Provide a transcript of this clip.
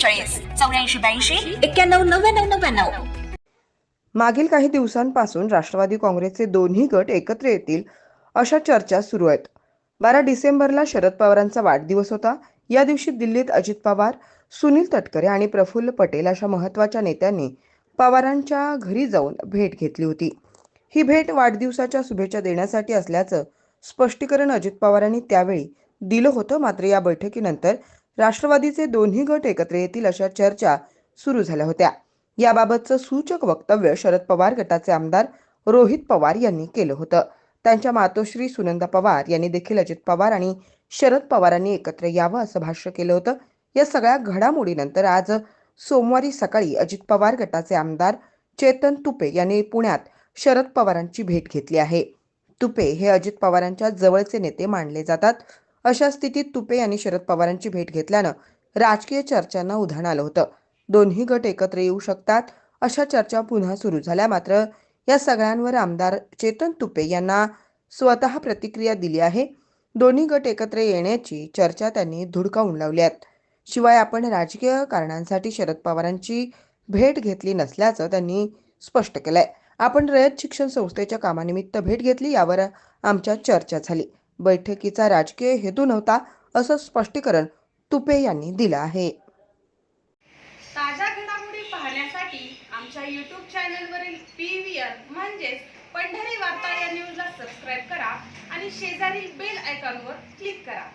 एकोणचाळीस चौऱ्याऐंशी ब्याऐंशी एक्क्याण्णव नव्याण्णव नव्याण्णव. मागील काही दिवसांपासून राष्ट्रवादी काँग्रेसचे दोन्ही गट एकत्र येतील अशा चर्चा सुरू आहेत. बारा डिसेंबरला शरद पवारांचा वाढदिवस होता. या दिवशी दिल्लीत अजित पवार सुनील तटकरे आणि प्रफुल्ल पटेल अशा महत्त्वाच्या नेत्यांनी पवारांच्या घरी जाऊन भेट घेतली होती. ही भेट वाढदिवसाच्या शुभेच्छा देण्यासाठी असल्याचं स्पष्टीकरण अजित पवारांनी त्यावेळी दिलं होतं. मात्र या बैठकीनंतर राष्ट्रवादीचे दोन्ही गट एकत्र येतील अशा चर्चा सुरू झाल्या होत्या. याबाबतचं सूचक वक्तव्य शरद पवार गटाचे आमदार रोहित पवार यांनी केलं होतं. त्यांच्या मातोश्री सुनंदा पवार यांनी देखील अजित पवार आणि शरद पवारांनी एकत्र यावं असं भाष्य केलं होतं. या सगळ्या घडामोडीनंतर आज सोमवारी सकाळी अजित पवार गटाचे आमदार चेतन तुपे यांनी पुण्यात शरद पवारांची भेट घेतली आहे. तुपे हे अजित पवारांच्या जवळचे नेते मानले जातात. अशा स्थितीत तुपे यांनी शरद पवारांची भेट घेतल्यानं राजकीय चर्चांना उधाण आलं होतं. दोन्ही गट एकत्र येऊ शकतात अशा चर्चा पुन्हा सुरू झाल्या मात्र या सगळ्यांवर आमदार चेतन तुपे यांना स्वतः प्रतिक्रिया दिली आहे. दोन्ही गट एकत्र येण्याची चर्चा त्यांनी धुडकावून लावल्यात आहेत शिवाय आपण राजकीय कारणांसाठी शरद पवारांची भेट घेतली नसल्याचं त्यांनी स्पष्ट केलंय. आपण रयत शिक्षण संस्थेच्या कामानिमित्त भेट घेतली यावर आमच्या चर्चा झाली. बैठकीचा राजकीय हेतू नव्हता असं स्पष्टीकरण तुपे यांनी दिलं आहे. ताज्या घडामोडी पाहण्यासाठी आमच्या यूट्यूब चॅनलवरील पी व्ही आर म्हणजेच पंढरी वार्ता या न्यूजला सबस्क्राईब करा आणि शेजारील बेल आयकॉनवर क्लिक करा.